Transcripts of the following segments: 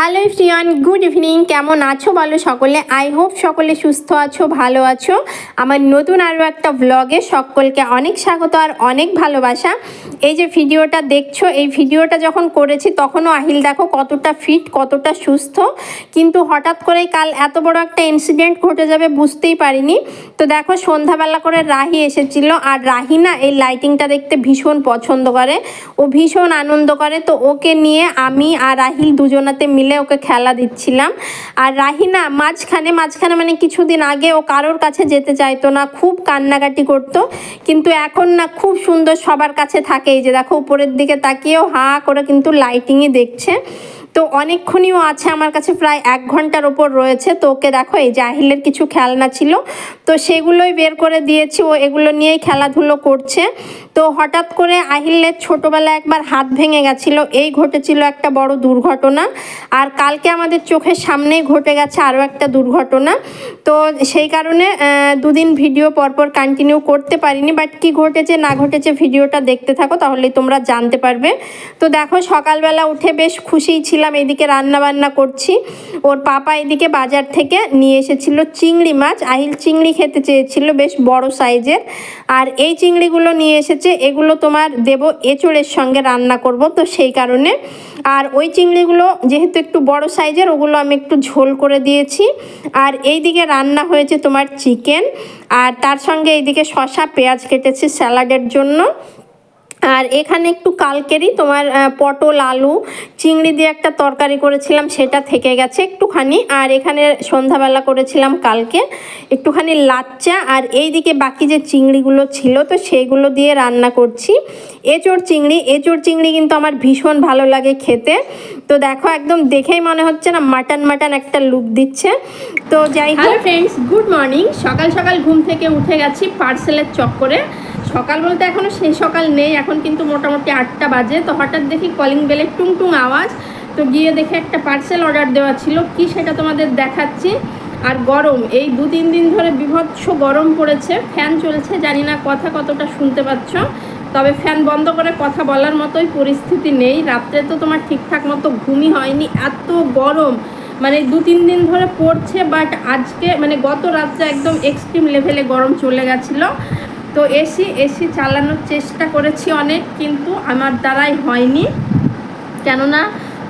Hello ফ্রিয়ান good evening কেমন আছো বলো সকলে? আই হোপ সকলে সুস্থ আছো, ভালো আছো। আমার নতুন আরও একটা ব্লগে সকলকে অনেক স্বাগত আর অনেক ভালোবাসা। এই যে ভিডিওটা দেখছ, এই ভিডিওটা যখন করেছি, তখনও আহিল দেখো কতটা ফিট কতটা সুস্থ। কিন্তু হঠাৎ করেই কাল এত বড় একটা ইনসিডেন্ট ঘটে যাবে বুঝতেই পারিনি। তো দেখো সন্ধ্যাবেলা করে রাহি এসেছিল আর রাহি না এই লাইটিংটা দেখতে ভীষণ পছন্দ করে। ও ভীষণ আনন্দ করে। তো ওকে নিয়ে আমি আর রাহিল দুজনাতে মিলে ওকে খেলা দিচ্ছিলাম। আর রাহিনা মাঝখানে মাঝখানে মানে কিছুদিন আগে ও কারোর কাছে যেতে চাইতো না, খুব কান্নাকাটি করতো। কিন্তু এখন না খুব সুন্দর সবার কাছে থাকে। এই যে দেখো উপরের দিকে তাকিয়েও হা করে কিন্তু লাইটিংই দেখছে। তো অনেকক্ষণইও আছে আমার কাছে প্রায় এক ঘণ্টার ওপর রয়েছে। তো ওকে দেখো এই জাহিলের কিছু খেলনা ছিল। তো সেগুলোই বের করে দিয়েছি। ও এগুলো নিয়েই খেলাধুলো করছে। তো হঠাৎ করে আহিলের ছোটোবেলায় একবার হাত ভেঙে গেছিল। এই ঘটেছিল একটা বড় দুর্ঘটনা। আর কালকে আমাদের চোখের সামনেই ঘটে গেছে আরও একটা দুর্ঘটনা। তো সেই কারণে দুদিন ভিডিও পরপর কন্টিনিউ করতে পারিনি বাট কি ঘটেছে, না ঘটেছে ভিডিওটা দেখতে থাকো, তাহলেই তোমরা জানতে পারবে। তো দেখো, সকালবেলা উঠে বেশ খুশিই ছিলাম এদিকে রান্না বান্না করছি। ওর পাপা এদিকে বাজার থেকে নিয়ে এসেছিল চিংড়ি মাছ। আহিল চিংড়ি খেতে চেয়েছিল বেশ বড় সাইজের আর এই চিংড়িগুলো নিয়ে এসেছে এগুলো তোমার দেব এঁচড়ের সঙ্গে রান্না করব, তো সেই কারণে। আর ওই চিংড়িগুলো যেহেতু একটু বড় সাইজের, ওগুলো আমি একটু ঝোল করে দিয়েছি। আর এই দিকে রান্না হয়েছে তোমার চিকেন, আর তার সঙ্গে এইদিকে শশা পেঁয়াজ কেটেছি স্যালাডের জন্য। আর এখানে একটু কালকেরই তোমার পটল, আলু, চিংড়ি দিয়ে একটা তরকারি করেছিলাম, সেটা থেকে গেছে একটুখানি। আর এখানে সন্ধ্যাবেলা করেছিলাম কালকে একটুখানি লাচ্চা। আর এই দিকে বাকি যে চিংড়িগুলো ছিল, তো সেইগুলো দিয়ে রান্না করছি। এঁচোড় চিংড়ি এঁচোড় চিংড়ি কিন্তু আমার ভীষণ ভালো লাগে খেতে। তো দেখো, একদম দেখেই মনে হচ্ছে না মাটন মাটন একটা লুক দিচ্ছে। তো যাই হোক। ফ্রেন্ডস গুড মর্নিং সকাল সকাল ঘুম থেকে উঠে গেছি পার্সেলের চক্করে। সকাল বলতে এখনও সেই সকাল নেই এখন কিন্তু মোটামুটি আটটা বাজে, তো হঠাৎ দেখি কলিং বেলের টুং টুং আওয়াজ। তো গিয়ে দেখে একটা পার্সেল অর্ডার দেওয়া ছিল, কি সেটা তোমাদের দেখাচ্ছি? আর গরম, এই দু তিন দিন ধরে বিভৎস গরম পড়েছে ফ্যান চলছে, জানি না কথা কতটা শুনতে পাচ্ছ। তবে ফ্যান বন্ধ করে কথা বলার মতোই পরিস্থিতি নেই। রাত্রে তো তোমার ঠিকঠাক মতো ঘুমই হয়নি, এত গরম। মানে দু তিন দিন ধরে পড়ছে বাট আজকে মানে গত রাত্রে একদম এক্সট্রিম লেভেলে গরম চলে গেছিল। তো এসি এসি চালানোর চেষ্টা করেছি অনেক, কিন্তু আমার দ্বারাই হয়নি। কেননা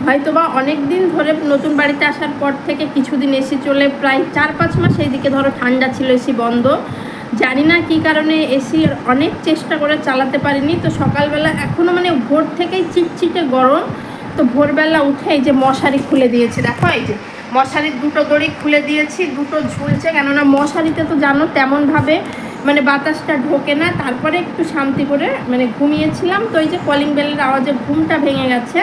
হয়তোবা অনেক দিন ধরে নতুন বাড়িতে আসার পর থেকে কিছুদিন এসি চলে প্রায় চার পাঁচ মাস এইদিকে ধরো ঠান্ডা ছিল, এসি বন্ধ। জানি না কী কারণে এসি অনেক চেষ্টা করে চালাতে পারিনি। তো সকালবেলা এখনও মানে ভোর থেকেই চিটচিটে গরম। তো ভোরবেলা উঠে এই যে মশারি খুলে দিয়েছি, দেখো এই যে মশারির দুটো দড়ি খুলে দিয়েছি, দুটো ঝুলছে। কেননা মশারিতে তো জানো তেমনভাবে মানে বাতাসটা ঢোকে না, তারপরে একটু শান্তি করে মানে ঘুমিয়েছিলাম। তো এই যে কলিং বেলের আওয়াজে ঘুমটা ভেঙে গেছে।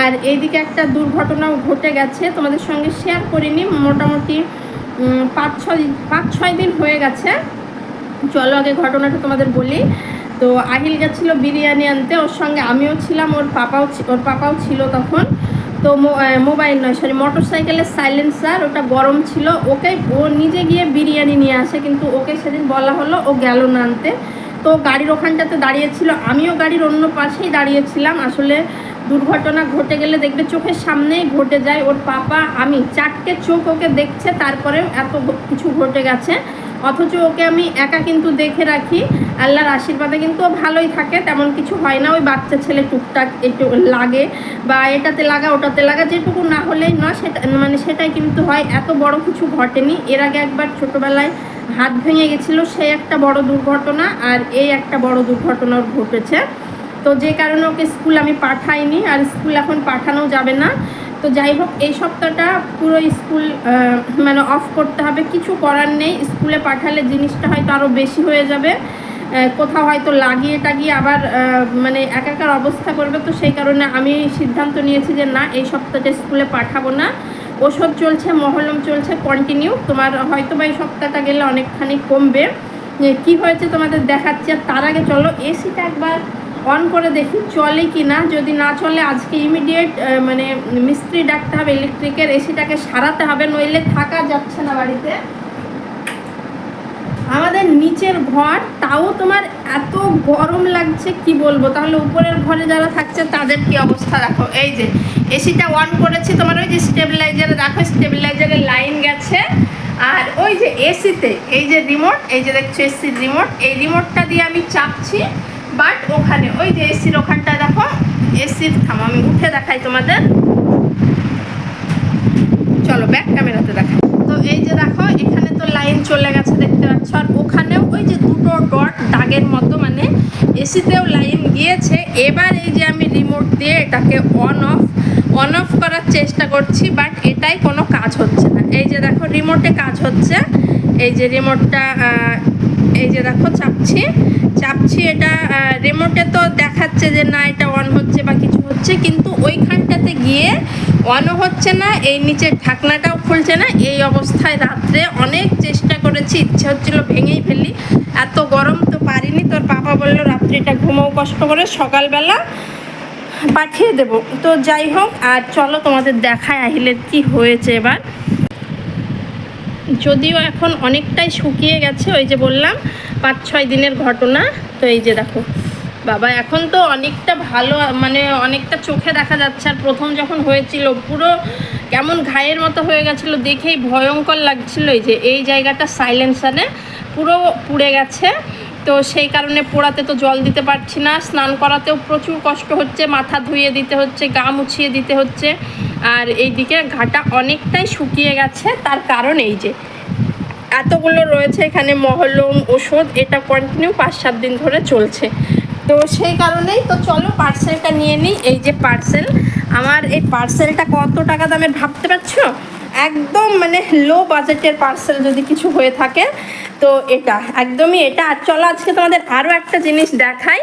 আর এইদিকে একটা দুর্ঘটনাও ঘটে গেছে। তোমাদের সঙ্গে শেয়ার করিনি, মোটামুটি পাঁচ ছয় পাঁচ ছয় দিন হয়ে গেছে। চলো আগে ঘটনাটা তোমাদের বলি। তো আহিল গেছিল বিরিয়ানি আনতে, ওর সঙ্গে আমিও ছিলাম, ওর পাপাও ওর পাপাও ছিল তখন। তো মোবাইল নয় সরি মোটর সাইকেলের সাইলেন্সার ওটা গরম ছিল, ওকে, ও নিজে গিয়ে বিরিয়ানি নিয়ে আসে, কিন্তু ওকে সেদিন বলা হলো ও গেল না আনতে। তো গাড়ির ওখানটাতে দাঁড়িয়েছিল, আমিও গাড়ির অন্য পাশেই দাঁড়িয়েছিলাম, আসলে দুর্ঘটনা ঘটে গেলে দেখবে চোখের সামনেই ঘটে যায়, ওর পাপা, আমি, চারটে চোখ ওকে দেখছে তারপরে এত কিছু ঘটে গেছে। অথচ ওকে আমি একা কিন্তু দেখে রাখি। আল্লাহর আশীর্বাদে কিন্তু ভালোই থাকে, তেমন কিছু হয় না। ওই বাচ্চা ছেলে টুকটাক একটু লাগে বা এটাতে লাগা, ওটাতে লাগা, যেটুকু না হলেই না সেটা মানে সেটাই কিন্তু হয়। এত বড় কিছু ঘটেনি। এর আগে একবার ছোটোবেলায় হাত ভেঙে গেছিল সেই একটা বড় দুর্ঘটনা আর এই একটা বড় দুর্ঘটনা ঘটেছে। তো যে কারণে ওকে স্কুল আমি পাঠাইনি আর স্কুল এখন পাঠানো যাবে না। তো যাই হোক, এই সপ্তাহটা পুরো স্কুল মানে অফ করতে হবে। কিছু করার নেই, স্কুলে পাঠালে জিনিসটা হয়তো আরও বেশি হয়ে যাবে। কোথাও হয়তো লাগিয়ে টাগিয়ে আবার মানে একাকার অবস্থা করবে। তো সেই কারণে আমি সিদ্ধান্ত নিয়েছি যে না, এই সপ্তাহটা স্কুলে পাঠাবো না। ওষুধ চলছে, মহলম চলছে কন্টিনিউ তোমার হয়তো বা এই সপ্তাহটা গেলে অনেকখানি কমবে। কি হয়েছে তোমাদের দেখাচ্ছি তার আগে চলো এসিটা একবার অন করে দেখি চলে কি না যদি না চলে, আজকে ইমিডিয়েট মানে মিস্ত্রি ডাকতে হবে ইলেকট্রিকের এসিটাকে সারাতে হবে, নইলে থাকা যাচ্ছে না বাড়িতে। আমাদের নিচের ঘর, তাও তোমার এত গরম লাগছে, কি বলব? তাহলে উপরের ঘরে যারা থাকছে, তাদের কি অবস্থা দেখো। এই যে, এসিটা অন করেছি, তোমার ওই যে স্টেবিলাইজারে দেখো স্টেবিলাইজারের লাইন গেছে। আর ওই যে এসিতে, এই যে রিমোট এই যে দেখছ এসির রিমোট এই রিমোটটা দিয়ে আমি চাপছি। বাট ওখানে ওই যে এসির ওখানটা দেখো, এসির, থামো, আমি উঠে দেখাই তোমাদের। চলো ব্যাক ক্যামেরাতে দেখাই। তো এই যে দেখো, এখানে তো লাইন চলে গেছে, দেখতে পাচ্ছ। আর ওখানেও ওই যে দুটো ডট দাগের মতো মানে এসিতেও লাইন গিয়েছে। এবার এই যে আমি রিমোট দিয়ে এটাকে অন অফ অন অফ করার চেষ্টা করছি বাট এটাই কোনো কাজ হচ্ছে না। এই যে দেখো রিমোটে কাজ হচ্ছে। এই যে রিমোটটা এই যে দেখো চাপছি। চাপছি এটা রিমোটে তো দেখাচ্ছে যে না, এটা অন হচ্ছে বা কিছু হচ্ছে, কিন্তু ওইখানটাতে গিয়ে অনও হচ্ছে না, এই নিচের ঢাকনাটাও খুলছে না। এই অবস্থায় রাত্রে অনেক চেষ্টা করেছি, ইচ্ছে হচ্ছিল ভেঙেই ফেলি। এত গরম তো পারিনি, তোর বাবা বলল রাত্রিটা ঘুমোও, কষ্ট করে সকালবেলা পাঠিয়ে দেব। তো যাই হোক, আর চলো তোমাদের দেখায় আহিলের কি হয়েছে এবার। যদিও এখন অনেকটাই শুকিয়ে গেছে, ওই যে বললাম, পাঁচ ছয় দিনের ঘটনা। তো এই যে দেখো, বাবা, এখন তো অনেকটা ভালো মানে অনেকটা চোখে দেখা যাচ্ছে। আর প্রথম যখন হয়েছিল, পুরো কেমন ঘায়ের মতো হয়ে গেছিল, দেখেই ভয়ঙ্কর লাগছিল। এই যে এই জায়গাটা সাইলেন্সারে পুরো পুড়ে গেছে। তো সেই কারণে পোড়াতে তো জল দিতে পারছি না, স্নান করাতেও প্রচুর কষ্ট হচ্ছে, মাথা ধুয়ে দিতে হচ্ছে, গা মুছিয়ে দিতে হচ্ছে। আর এইদিকে ঘাটা অনেকটাই শুকিয়ে গেছে, তার কারণ এই যে এতগুলো রয়েছে এখানে মহলম, ওষুধ, এটা কন্টিনিউ পাঁচ সাত দিন ধরে চলছে। তো সেই কারণেই তো চলো পার্সেলটা নিয়ে নিই। এই যে পার্সেল আমার এই পার্সেলটা কত টাকা দামের ভাবতে পারছ? একদম মানে লো বাজেটের পার্সেল যদি কিছু হয়ে থাকে, তো এটা, একদমই এটা। আর চলো আজকে তোমাদের আরও একটা জিনিস দেখাই,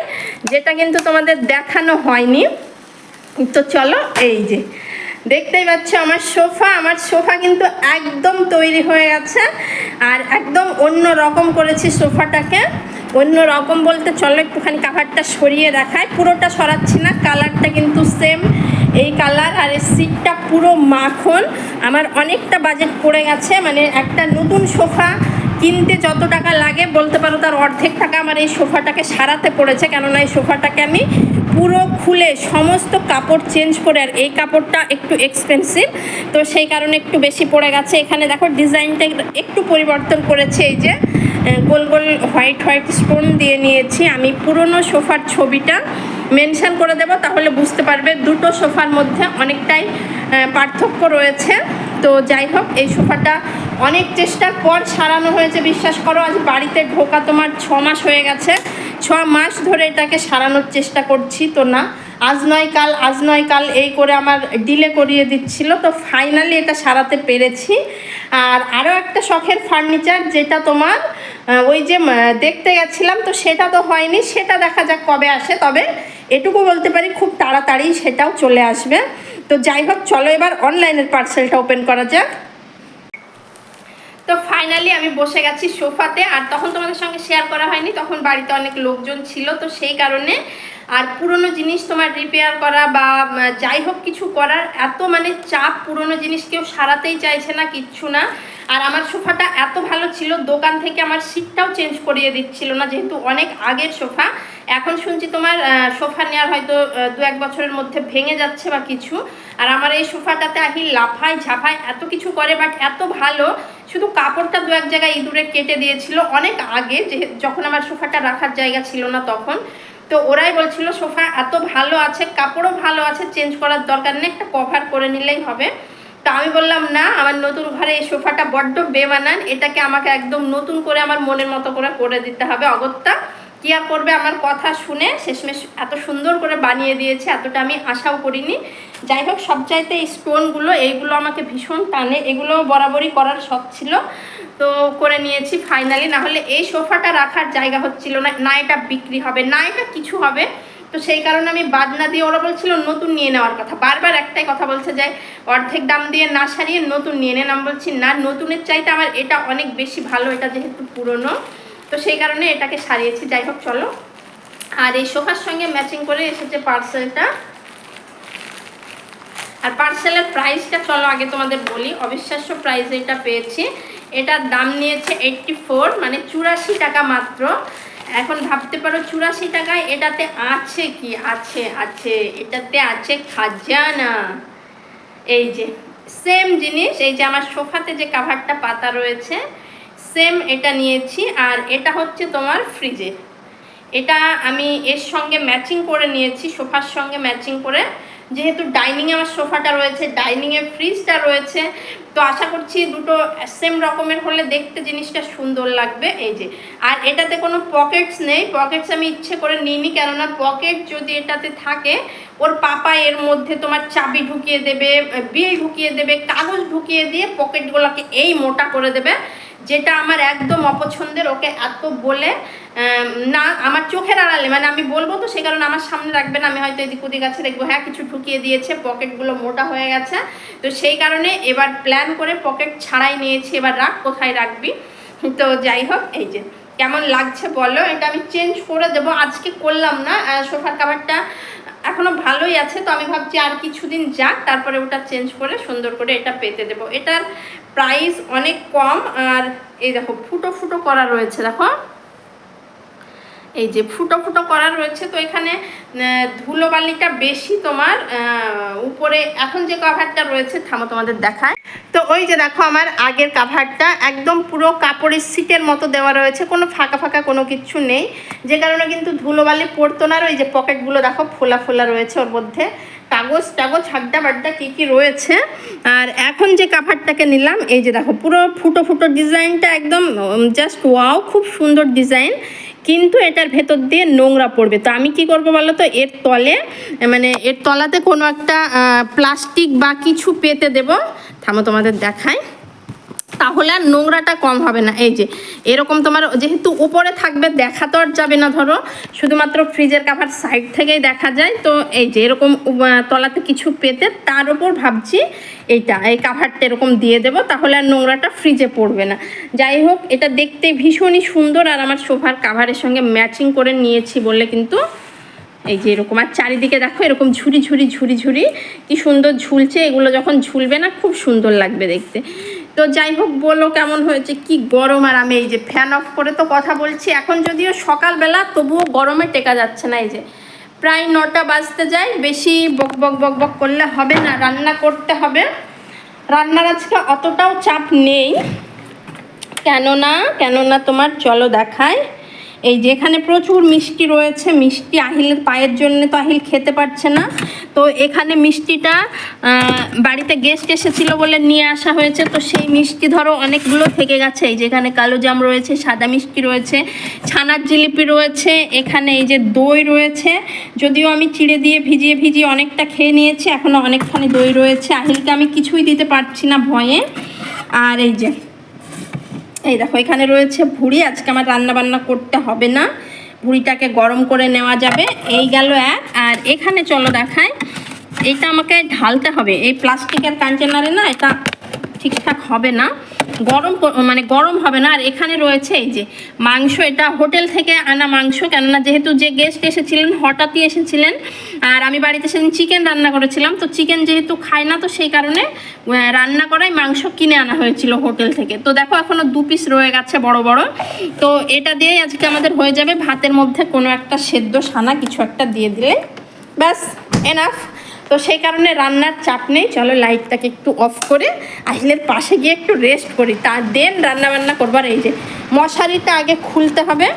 যেটা কিন্তু তোমাদের দেখানো হয়নি। তো চলো, এই যে দেখতেই পাচ্ছ আমার সোফা আমার সোফা কিন্তু একদম তৈরি হয়ে গেছে। আর একদম অন্য রকম করেছি সোফাটাকে। অন্য রকম বলতে চলো একটুখানি কাভারটা সরিয়ে দেখায় পুরোটা সরাচ্ছি না কালারটা কিন্তু সেম এই কালার আর এই সিটটা পুরো মাখন। আমার অনেকটা বাজেট পড়ে গেছে মানে একটা নতুন সোফা কিনতে যত টাকা লাগে, বলতে পারো তার অর্ধেক টাকা আমার এই সোফাটাকে সারাতে পড়েছে, কেননা এই সোফাটাকে আমি পুরো খুলে সমস্ত কাপড় চেঞ্জ করে, আর এই কাপড়টা একটু এক্সপেন্সিভ তো সেই কারণে একটু বেশি পড়ে গেছে। এখানে দেখো ডিজাইনটা একটু পরিবর্তন করেছে, এই যে গোল গোল হোয়াইট হোয়াইট স্টোন দিয়ে নিয়েছি। আমি পুরনো সোফার ছবিটা মেনশন করে দেব, তাহলে বুঝতে পারবে দুটো সোফার মধ্যে অনেকটাই পার্থক্য রয়েছে। তো যাই হোক, এই সোফাটা অনেক চেষ্টার পর সারানো হয়েছে, বিশ্বাস করো, আজ বাড়িতে ঢোকা তোমার ছ মাস হয়ে গেছে। ছ মাস ধরে এটাকে সারানোর চেষ্টা করছি তো না। আজ নয় কাল, আজ নয় কাল এই করে আমার ডিলে করিয়ে দিচ্ছিল, তো ফাইনালি এটা সারাতে পেরেছি। আর আরও একটা শখের ফার্নিচার যেটা তোমার ওই যে দেখতে গেছিলাম, তো সেটা তো হয়নি, সেটা দেখা যাক কবে আসে। তবে এটুকু বলতে পারি, খুব তাড়াতাড়ি সেটাও চলে আসবে। তো যাই হোক, চলো এবার অনলাইনের পার্সেলটা ওপেন করা যাক। ফাইনালি আমি বসে গেছি সোফাতে, আর তখন তোমাদের সঙ্গে শেয়ার করা হয়নি, তখন বাড়িতে অনেক লোকজন ছিল, তো সেই কারণে, আর পুরনো জিনিস তোমার রিপেয়ার করা বা যাই হোক কিছু করার এত মানে চাপ পুরনো জিনিস কেউ সারাতেই চাইছে না, কিচ্ছু না। আর আমার সোফাটা এত ভালো ছিল, দোকান থেকে আমার সিটটাও চেঞ্জ করিয়ে দিচ্ছিল না, যেহেতু অনেক আগের সোফা। এখন শুনছি তোমার সোফা নেওয়ার হয়তো দু এক বছরের মধ্যে ভেঙে যাচ্ছে বা কিছু। আর আমার এই সোফাটাতে আহি লাফায় ঝাফায় এত কিছু করে বাট এত ভালো। শুধু কাপড়টা দু এক জায়গায় ইঁদুরে কেটে দিয়েছিল অনেক আগে, যে যখন আমার সোফাটা রাখার জায়গা ছিল না তখন। তো ওরাই বলছিল, সোফা এত ভালো আছে, কাপড়ও ভালো আছে চেঞ্জ করার দরকার নেই, একটা কভার করে নিলেই হবে। তো আমি বললাম, না, আমার নতুন ঘরে এই সোফাটা বড্ড বেমানান এটাকে আমাকে একদম নতুন করে আমার মনের মতো করে করে দিতে হবে। অগত্যা, কী আর করবে আমার কথা শুনে শেষমেশ এত সুন্দর করে বানিয়ে দিয়েছে, এতটা আমি আশাও করিনি। যাই হোক, সবচাইতে এই স্টোনগুলো, এইগুলো আমাকে ভীষণ টানে। এগুলো বরাবরই করার শখ ছিল। তো করে নিয়েছি ফাইনালি। না হলে এই সোফাটা রাখার জায়গা হচ্ছিল না না এটা বিক্রি হবে, না এটা কিছু হবে। তো সেই কারণে আমি বাদ না দিয়ে, ওরা বলছিল নতুন নিয়ে নেওয়ার কথা। বারবার একটাই কথা বলছে যে, অর্ধেক দাম দিয়ে না সারিয়ে নতুন নিয়ে নেন আমি বলছি, না, নতুনের চাইতে আমার এটা অনেক বেশি ভালো, এটা যেহেতু পুরনো। তো সেই কারণে এটাকে সারিয়েছি। যাই হোক, চলো। আর এই সোফার সঙ্গে ম্যাচিং করে এসেছে পার্সেলটা আর পার্সেলের প্রাইসটা চলো আগে তোমাদের বলি। অবিশ্বাস্য প্রাইসে এটা পেয়েছি। এটার দাম নিয়েছে এইটটি ফোর মানে চুরাশি টাকা মাত্র। এখন ভাবতে পারো চুরাশি টাকায় এটাতে আছে কি? আছে আছে। এটাতে আছে খাজানা। এই যে সেম জিনিস, এই যে আমার সোফাতে যে কাভারটা পাতা রয়েছে সেম এটা নিয়েছি। আর এটা হচ্ছে তোমার ফ্রিজে এটা আমি এর সঙ্গে ম্যাচিং করে নিয়েছি, সোফার সঙ্গে ম্যাচিং করে। যেহেতু ডাইনিংয়ে আমার সোফাটা রয়েছে ডাইনিংয়ে ফ্রিজটা রয়েছে, তো আশা করছি দুটো সেম রকমের হলে দেখতে জিনিসটা সুন্দর লাগবে। এই যে, আর এটাতে কোনো পকেটস নেই পকেটস আমি ইচ্ছে করে নিইনি, কেননা পকেট যদি এটাতে থাকে, ওর পাপা এর মধ্যে তোমার চাবি ঢুকিয়ে দেবে, বিল ঢুকিয়ে দেবে, কাগজ ঢুকিয়ে দিয়ে পকেটগুলোকে এই মোটা করে দেবে যেটা আমার একদম অপছন্দের, ওকে এত বলে না, আমার চোখের আড়ালে মানে আমি বলব তো সে কারণে আমার সামনে রাখবে না, আমি হয়তো এদিক ওদিক আছে, দেখব হ্যাঁ কিছু ঢুকিয়ে দিয়েছে, পকেটগুলো মোটা হয়ে গেছে। তো সেই কারণে এবার প্ল্যান করে পকেট ছাড়াই নিয়েছি, এবার রাখ, কোথায় রাখবি? তো যাই হোক, এই যে, কেমন লাগছে বলো, এটা আমি চেঞ্জ করে দেবো, আজকে করলাম না সোফার কাভারটা এখনও ভালোই আছে, তো আমি ভাবছি আর কিছুদিন যাক, তারপরে ওটা চেঞ্জ করে সুন্দর করে এটা পেতে দেবো। এটার প্রাইস অনেক কম আর এই দেখো, ফুটো ফুটো করা রয়েছে, দেখো। এই যে ফুটো ফুটো করা রয়েছে, তো এখানে ধুলোবালিটা বেশি তোমার উপরে, এখন যে কাভারটা রয়েছে, থামো তোমাদের দেখায় তো ওই যে দেখো, আমার আগের কাভারটা একদম পুরো কাপড়ের সিটের মতো দেওয়া রয়েছে, কোনো ফাঁকা ফাঁকা কোনো কিছু নেই। যে কারণে কিন্তু ধুলোবালি পড়তো না, আর ওই যে পকেটগুলো দেখো, ফোলা ফোলা রয়েছে ওর মধ্যে। কাগজ টাগজ, হাড্ডা বাড্ডা কী কী রয়েছে? আর এখন যে কাভারটাকে নিলাম, এই যে দেখো, পুরো ফুটো ফুটো ডিজাইনটা একদম জাস্ট ওয়াও খুব সুন্দর ডিজাইন। কিন্তু এটার ভেতর দিয়ে নোংরা পড়বে। তো আমি কি করব বলো তো? এর তলে মানে এর তলাতে কোনো একটা প্লাস্টিক বা কিছু পেতে দেব। থামো তোমাদের দেখায় তাহলে আর নোংরাটা কম হবে না। এই যে, এরকম তোমার যেহেতু উপরে থাকবে, দেখা তো আর যাবে না, ধরো। শুধুমাত্র ফ্রিজের কাভার সাইড থেকেই দেখা যায়। তো এই যে, এরকম তলাতে কিছু পেতে তার উপর ভাবছি এইটা, এই কাভারটা এরকম দিয়ে দেবো, তাহলে আর নোংরাটা ফ্রিজে পড়বে না। যাই হোক, এটা দেখতে ভীষণই সুন্দর, আর আমার সোফার কাভারের সঙ্গে ম্যাচিং করে নিয়েছি বললে কিন্তু এই যে, এরকম। আর চারিদিকে দেখো, এরকম ঝুরি ঝুরি ঝুরি ঝুরি কি সুন্দর ঝুলছে, এগুলো যখন ঝুলবে না, খুব সুন্দর লাগবে দেখতে। তো যাই হোক, বলো কেমন হয়েছে? কি গরম? আর আমি এই যে ফ্যান অফ করে তো কথা বলছি। এখন যদিও সকালবেলা, তবুও গরমে টেকা যাচ্ছে না এই যে। প্রায় নটা বাজতে যায়, বেশি বক বক বক বক করলে হবে না, রান্না করতে হবে। রান্নার আজকে অতটাও চাপ নেই। কেননা কেননা তোমার চলো দেখায় এই যেখানে প্রচুর মিষ্টি রয়েছে, মিষ্টি আহিলের পায়ের জন্য তো আহিল খেতে পারছে না। তো এখানে মিষ্টিটা বাড়িতে গেস্ট এসেছিল বলে নিয়ে আসা হয়েছে। তো সেই মিষ্টি ধরো অনেকগুলো থেকে গেছে। এই যেখানে কালো জাম রয়েছে, সাদা মিষ্টি রয়েছে, ছানার জিলিপি রয়েছে, এখানে এই যে দই রয়েছে। যদিও আমি চিড়ে দিয়ে ভিজিয়ে ভিজিয়ে অনেকটা খেয়ে নিয়েছি এখনও অনেকখানি দই রয়েছে। আহিলকে আমি কিছুই দিতে পারছি না ভয়ে। আর এই যে এই দেখো, এখানে রয়েছে ভুড়ি। আজকে আমার রান্না বান্না করতে হবে না। ভুড়িটাকে গরম করে নেওয়া যাবে। এই গেল এক। আর এখানে চলো দেখায় এটা আমাকে ঢালতে হবে। এই প্লাস্টিকের কন্টেনারে না, এটা ঠিকঠাক হবে না। গরম মানে গরম হবে না। আর এখানে রয়েছে এই যে মাংস, এটা হোটেল থেকে আনা মাংস, কেননা যেহেতু যে গেস্ট এসেছিলেন, হঠাৎই এসেছিলেন। আর আমি বাড়িতে সেদিন চিকেন রান্না করেছিলাম। তো চিকেন যেহেতু খায় না, তো সেই কারণে রান্না করাই মাংস কিনে আনা হয়েছিল হোটেল থেকে। তো দেখো এখনও দু পিস রয়ে গেছে বড় বড়। তো এটা দিয়েই আজকে আমাদের হয়ে যাবে ভাতের মধ্যে কোনো একটা সেদ্ধ সানা, কিছু একটা দিয়ে দিলে। ব্যাস এনাফ তো সেই কারণে রান্নার চাপ নেই, চলো লাইটটাকে একটু অফ করে আহিলের পাশে গিয়ে একটু রেস্ট করি। তার দেন রান্না বান্না করবার এই যে মশারিটা আগে খুলতে হবে,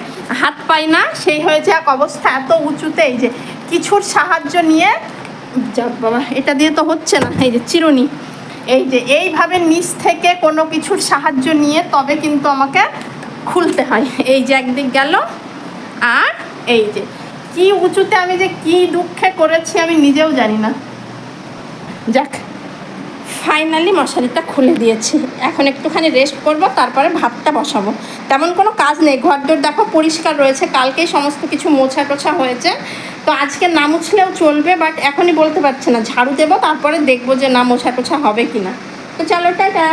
হাত পাই না, সেই হয়েছে এক অবস্থা এত উঁচুতে এই যে কিছুর সাহায্য নিয়ে যাক বাবা, এটা দিয়ে তো হচ্ছে না, এই যে চিরুনি। এই যে এইভাবে নিচ থেকে কোনো কিছুর সাহায্য নিয়ে তবে কিন্তু আমাকে খুলতে হয়। এই যে একদিক গেল, আর এই যে কি উঁচুতে আমি যে কি দুঃখে করেছি আমি নিজেও জানি না। যাক ফাইনালি মশারিটা খুলে দিয়েছি। এখন একটুখানি রেস্ট করব, তারপরে ভাতটা বসাবো। তেমন কোনো কাজ নেই, ঘরদোর দেখো পরিষ্কার রয়েছে, কালকেই সমস্ত কিছু মোছা টোছা হয়েছে। তো আজকে না মুছলেও চলবে বাট এখনই বলতে পারছি না, ঝাড়ু দেবো, তারপরে দেখব যে না মোছা টোছা হবে কি না তো চলো, টাটা।